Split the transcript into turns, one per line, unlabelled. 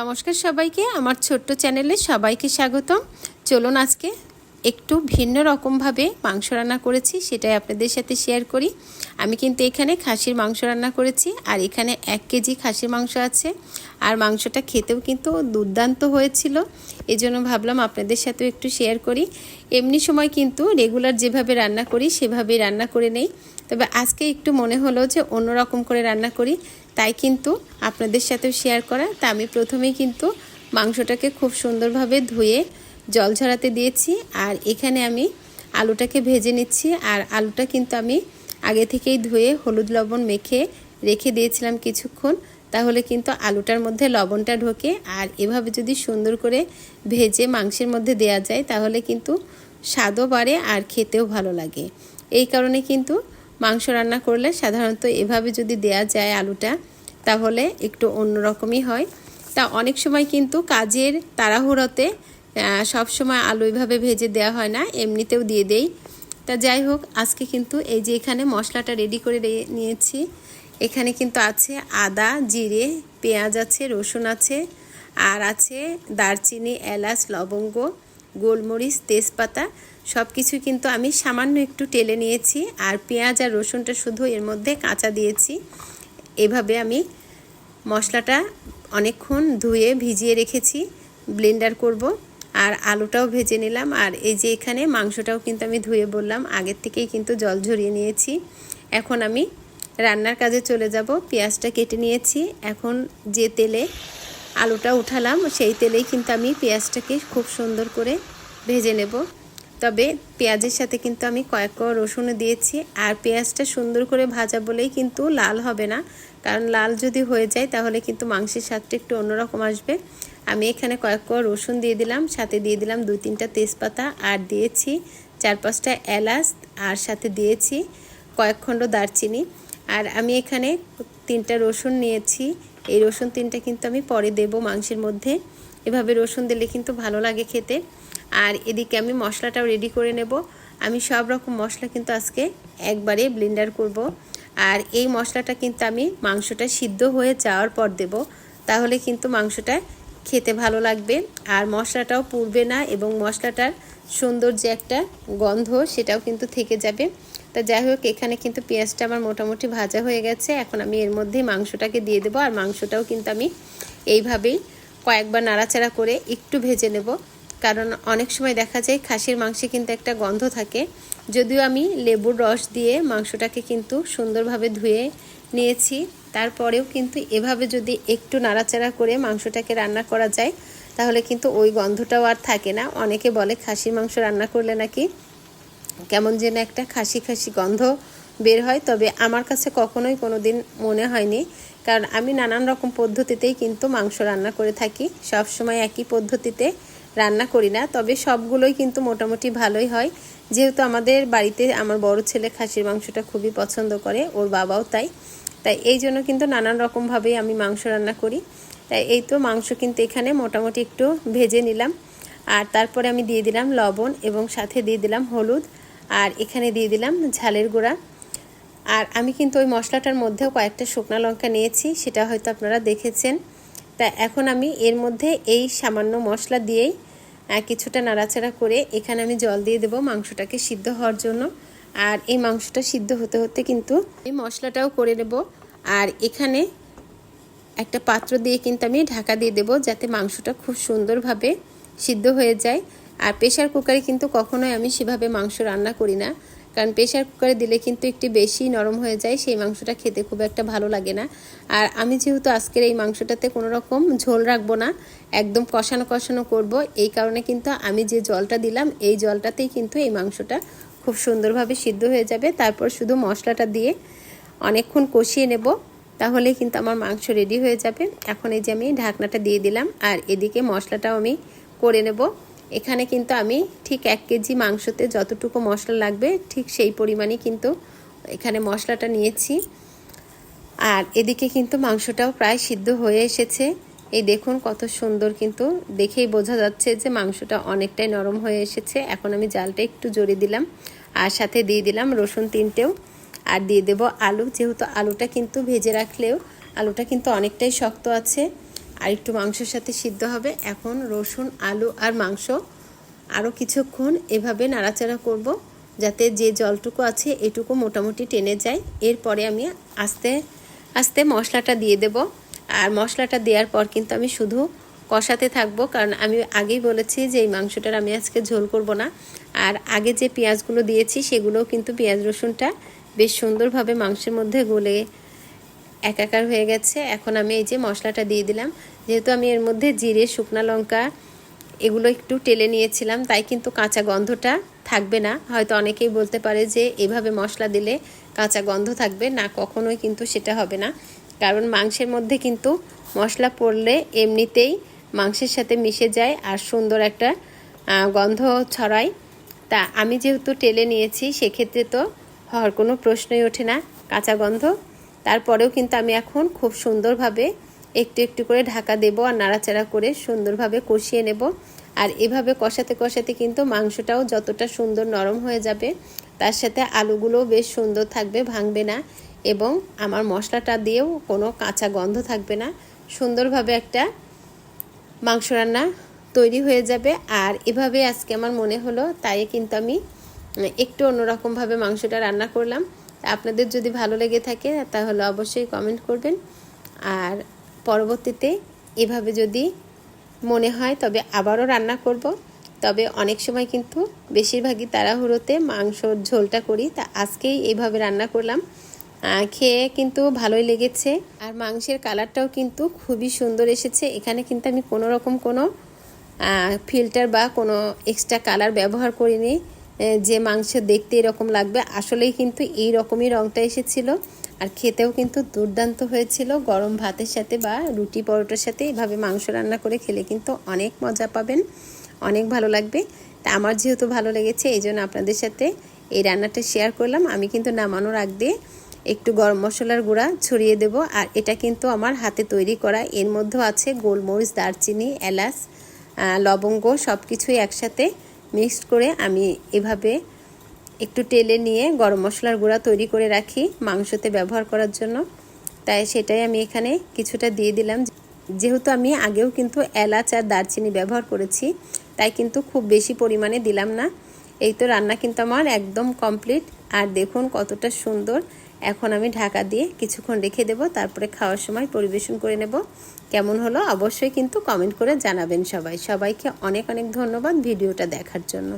নমস্কার সবাইকে, আমার ছোট্ট চ্যানেলে সবাইকে স্বাগতম। চলুন আজকে একটু ভিন্ন রকমভাবে মাংস রান্না করেছি, সেটাই আপনাদের সাথে শেয়ার করি। আমি কিন্তু এখানে খাসির মাংস রান্না করেছি, আর এখানে এক কেজি খাসির মাংস আছে। আর মাংসটা খেতেও কিন্তু দুর্দান্ত হয়েছিল এই জন্য ভাবলাম আপনাদের সাথেও একটু শেয়ার করি। এমনি সময় কিন্তু রেগুলার যেভাবে রান্না করি, সেভাবেই রান্না করে নেই। তবে আজকে একটু মনে হলো যে অন্যরকম করে রান্না করি। তাই কিন্তু আপনাদের সাথেও শেয়ার করা। তা আমি প্রথমেই কিন্তু মাংসটাকে খুব সুন্দরভাবে ধুয়ে জল ঝরাতে দিয়েছি। আর এখানে আমি আলুটাকে ভেজে নিচ্ছি। আর আলুটা কিন্তু আমি আগে থেকেই ধুয়ে হলুদ লবণ মেখে রেখে দিয়েছিলাম কিছুক্ষণ। তাহলে কিন্তু আলুটার মধ্যে লবণটা ঢোকে। আর এভাবে যদি সুন্দর করে ভেজে মাংসের মধ্যে দেয়া যায়, তাহলে কিন্তু স্বাদও বাড়ে আর খেতেও ভালো লাগে। এই কারণে কিন্তু মাংস রান্না করলে সাধারণত এভাবে যদি দেয়া যায় আলুটা, তাহলে একটু অন্যরকমই হয়। তা অনেক সময় কিন্তু কাজের তাড়াহুড়োতে সব সময় আলু এভাবে ভেজে দেওয়া হয় না, এমনিতেও দিয়ে দেই। তা যাই হোক, আজকে কিন্তু এই যে এখানে মশলাটা রেডি করে নিয়েছি। এখানে কিন্তু আছে আদা, জিরে, পেঁয়াজ আছে, রসুন আছে, আর আছে দারচিনি, এলাচ, লবঙ্গ, গোলমরিচ, তেজপাতা। সব কিছু কিন্তু আমি সামান্য একটু টেলে নিয়েছি আর পেঁয়াজ আর রসুনটা শুধু এর মধ্যে কাঁচা দিয়েছি। এভাবে আমি মশলাটা অনেকক্ষণ ধুয়ে ভিজিয়ে রেখেছি, ব্লেন্ডার করব আর আলুটাও ভেজে নিলাম। আর এই যে এখানে মাংসটাও কিন্তু আমি ধুয়ে বললাম, আগের থেকেই কিন্তু জল ঝরিয়ে নিয়েছি। এখন আমি রান্নার কাজে চলে যাব, পেঁয়াজটা কেটে নিয়েছি। এখন যে তেলে আলুটা উঠালাম, সেই তেলেই কিন্তু আমি পেঁয়াজটাকে খুব সুন্দর করে ভেজে নেব। তবে পেঁয়াজের সাথে কিন্তু আমি কয়েক ক রসুনও দিয়েছি। আর পেঁয়াজটা সুন্দর করে ভাজা বলেই কিন্তু লাল হবে না। কারণ লাল যদি হয়ে যায় তাহলে কিন্তু মাংসের স্বাদটা একটু অন্যরকম আসবে। আমি এখানে কয়েক ক রসুন দিয়ে দিলাম, সাথে দিয়ে দিলাম দুই তিনটা তেজপাতা আর দিয়েছি চার পাঁচটা এলাচ আর সাথে দিয়েছি কয়েক খণ্ড দারচিনি। আর আমি এখানে তিনটা রসুন নিয়েছি। এই রসুন তিনটা কিন্তু আমি পরে দেব মাংসের মধ্যে। এভাবে রসুন দিলে কিন্তু ভালো লাগে খেতে। আর এদিকে আমি মশলাটাও রেডি করে নেব। আমি সব রকম মশলা কিন্তু আজকে একবারে ব্লেন্ডার করব। আর এই মশলাটা কিন্তু আমি মাংসটা সিদ্ধ হয়ে যাওয়ার পর দেব। তাহলে কিন্তু মাংসটা খেতে ভালো লাগবে। আর মশলাটাও পুড়বে না এবং মশলাটার সুন্দর যে একটা গন্ধ সেটাও কিন্তু থেকে যাবে। তা যাই হোক, এখানে কিন্তু পেঁয়াজটা আমার মোটামুটি ভাজা হয়ে গেছে। এখন আমি এর মধ্যে মাংসটাকে দিয়ে দেবো। আর মাংসটাও কিন্তু আমি এইভাবেই কয়েকবার নাড়াচাড়া করে একটু ভেজে নেব। কারণ অনেক সময় দেখা যায় খাসির মাংসে কিন্তু একটা গন্ধ থাকে। যদিও আমি লেবুর রস দিয়ে মাংসটাকে কিন্তু সুন্দরভাবে ধুয়ে নিয়েছি। তারপরেও কিন্তু এভাবে যদি একটু নাড়াচাড়া করে মাংসটাকে রান্না করা যায়, তাহলে কিন্তু ওই গন্ধটাও আর থাকে না। অনেকে বলে, খাসির মাংস রান্না করলে নাকি কেমন যেন একটা খাসি খাসি গন্ধ বের হয়, তবে আমার কাছে কখনোই কোনো দিন মনে হয়নি। কারণ আমি নানান রকম পদ্ধতিতেই কিন্তু মাংস রান্না করে থাকি। সব সময় একই পদ্ধতিতে রান্না করি না, তবে সবগুলোই কিন্তু মোটামুটি ভালোই হয়। যেহেতু আমাদের বাড়িতে আমার বড় ছেলে খাসির মাংসটা খুবই পছন্দ করে, ওর বাবাও তাই। তাই এই জন্য কিন্তু নানান রকমভাবেই আমি মাংস রান্না করি। তাই এই তো মাংস কিন্তু এখানে মোটামুটি একটু ভেজে নিলাম। আর তারপরে আমি দিয়ে দিলাম লবণ এবং সাথে দিয়ে দিলাম হলুদ। আর এখানে দিয়ে দিলাম ঝালের গুঁড়া। আর আমি কিন্তু ওই মশলাটার মধ্যেও কয়েকটা শুকনো লঙ্কা নিয়েছি, সেটা হয়তো আপনারা দেখেছেন। তা এখন আমি এর মধ্যে এই সামান্য মশলা দিয়েই কিছুটা নাড়াচাড়া করে এখানে আমি জল দিয়ে দেবো মাংসটাকে সিদ্ধ হওয়ার জন্য। আর এই মাংসটা সিদ্ধ হতে হতে কিন্তু এই মশলাটাও করে নেব। আর এখানে একটা পাত্র দিয়ে কিন্তু আমি ঢাকা দিয়ে দেবো যাতে মাংসটা খুব সুন্দরভাবে সিদ্ধ হয়ে যায়। আর প্রেশার কুকারে কিন্তু কখনোই আমি সেভাবে মাংস রান্না করি না। কারণ প্রেশার কুকারে দিলে কিন্তু একটু বেশি নরম হয়ে যায়, সেই মাংসটা খেতে খুব একটা ভালো লাগে না। আর আমি যেহেতু আজকের এই মাংসটাতে কোনো রকম ঝোল রাখব না, একদম কষানো কষানো করব, এই কারণে কিন্তু আমি যে জলটা দিলাম, এই জলটাতেই কিন্তু এই মাংসটা খুব সুন্দরভাবে সিদ্ধ হয়ে যাবে। তারপর শুধু মশলাটা দিয়ে অনেকক্ষণ কষিয়ে নেব, তাহলে কিন্তু আমার মাংস রেডি হয়ে যাবে। এখন এই যে আমি ঢাকনাটা দিয়ে দিলাম, আর এদিকে মশলাটাও আমি করে নেব। এখানে কিন্তু আমি ঠিক এক কেজি মাংসতে যতটুকু মশলা লাগবে, ঠিক সেই পরিমাণই কিন্তু এখানে মশলাটা নিয়েছি। আর এদিকে কিন্তু মাংসটাও প্রায় সিদ্ধ হয়ে এসেছে। এই দেখুন কত সুন্দর কিন্তু, দেখেই বোঝা যাচ্ছে যে মাংসটা অনেকটাই নরম হয়ে এসেছে। এখন আমি জালটা একটু জড়িয়ে দিলাম আর সাথে দিয়ে দিলাম রসুন তিনটেও। আর দিয়ে দেব আলু, যেহেতু আলুটা কিন্তু ভেজে রাখলেও আলুটা কিন্তু অনেকটাই শক্ত আছে। আর একটু মাংসের সাথে সিদ্ধ হবে। এখন রসুন, আলু আর মাংস আরও কিছুক্ষণ এভাবে নাড়াচাড়া করব যাতে যে জলটুকু আছে এটুকু মোটামুটি টেনে যায়। এরপরে আমি আস্তে আস্তে মশলাটা দিয়ে দেব। আর মশলাটা দেওয়ার পর কিন্তু আমি শুধু কষাতে থাকব কারণ আমি আগেই বলেছি যে এই মাংসটার আমি আজকে ঝোল করব না। আর আগে যে পেঁয়াজগুলো দিয়েছি সেগুলোও কিন্তু পেঁয়াজ রসুনটা বেশ সুন্দরভাবে মাংসের মধ্যে গলে একাকার হয়ে গেছে। এখন আমি এই যে মশলাটা দিয়ে দিলাম। যেহেতু আমি এর মধ্যে জিরে, শুকনো লঙ্কা এগুলো একটু টেলে নিয়েছিলাম, তাই কিন্তু কাঁচা গন্ধটা থাকবে না। হয়তো অনেকেই বলতে পারে যে এভাবে মশলা দিলে কাঁচা গন্ধ থাকবে, না কখনোই কিন্তু সেটা হবে না। কারণ মাংসের মধ্যে কিন্তু মশলা পড়লে এমনিতেই মাংসের সাথে মিশে যায় আর সুন্দর একটা গন্ধ ছড়ায়। তা আমি যেহেতু টেলে নিয়েছি, সেক্ষেত্রে তো হওয়ার কোনো প্রশ্নই ওঠে না। কাঁচা গন্ধ তারপরেও কিন্তু আমি এখন খুব সুন্দরভাবে একটু একটু করে ঢাকা দেব আর নাড়াচাড়া করে সুন্দরভাবে কষিয়ে নেব। আর এভাবে কষাতে কষাতে কিন্তু মাংসটাও যতটা সুন্দর নরম হয়ে যাবে, তার সাথে আলুগুলোও বেশ সুন্দর থাকবে, ভাঙবে না এবং আমার মশলাটা দিয়েও কোনো কাঁচা গন্ধ থাকবে না। সুন্দরভাবে একটা মাংস রান্না তৈরি হয়ে যাবে। আর এভাবে আজকে আমার মনে হলো, তাই কিন্তু আমি একটু অন্যরকমভাবে মাংসটা রান্না করলাম। আপনাদের যদি ভালো লেগে থাকে, তাহলে অবশ্যই কমেন্ট করবেন। আর পরবর্তীতে এভাবে যদি মনে হয়, তবে আবারও রান্না করব। তবে অনেক সময় কিন্তু বেশিরভাগই তাড়াহুড়োতে মাংসর ঝোলটা করি, তা আজকেই এইভাবে রান্না করলাম। খেয়ে কিন্তু ভালোই লেগেছে। আর মাংসের কালারটাও কিন্তু খুবই সুন্দর এসেছে। এখানে কিন্তু আমি কোনো রকম কোনো ফিল্টার বা কোনো এক্সট্রা কালার ব্যবহার করিনি। যে মাংস দেখতে এরকম লাগবে, আসলেই কিন্তু এই রকমই রঙটা এসেছিল। আর খেতেও কিন্তু দুর্দান্ত হয়েছিল। গরম ভাতের সাথে বা রুটি পরোটার সাথে এভাবে মাংস রান্না করে খেলে কিন্তু অনেক মজা পাবেন, অনেক ভালো লাগবে। তা আমার যেহেতু ভালো লেগেছে, এই জন্য আপনাদের সাথে এই রান্নাটা শেয়ার করলাম। আমি কিন্তু নামানোর আগ দিয়ে একটু গরম মশলার গুঁড়া ছড়িয়ে দেব। আর এটা কিন্তু আমার হাতে তৈরি করা, এর মধ্যেও আছে গোলমরিচ, দারচিনি, এলাচ লবঙ্গ সব কিছুই একসাথে মিক্সড করে আমি এভাবে একটু টেলে নিয়ে গরম মশলার গুঁড়া তৈরি করে রাখি মাংসতে ব্যবহার করার জন্য। তাই সেটাই আমি এখানে কিছুটা দিয়ে দিলাম। যেহেতু আমি আগেও কিন্তু এলাচ আর দারচিনি ব্যবহার করেছি, তাই কিন্তু খুব বেশি পরিমাণে দিলাম না। এই তো রান্না কিন্তু আমার একদম কমপ্লিট। আর দেখুন কতটা সুন্দর এখন আমি ঢাকা দিয়ে কিছুক্ষণ রেখে দেব, তারপরে খাওয়ার সময় পরিবেশন করে নেব। কেমন হলো অবশ্যই কিন্তু কমেন্ট করে জানাবেন সবাই। সবাইকে অনেক অনেক ধন্যবাদ ভিডিওটা দেখার জন্য।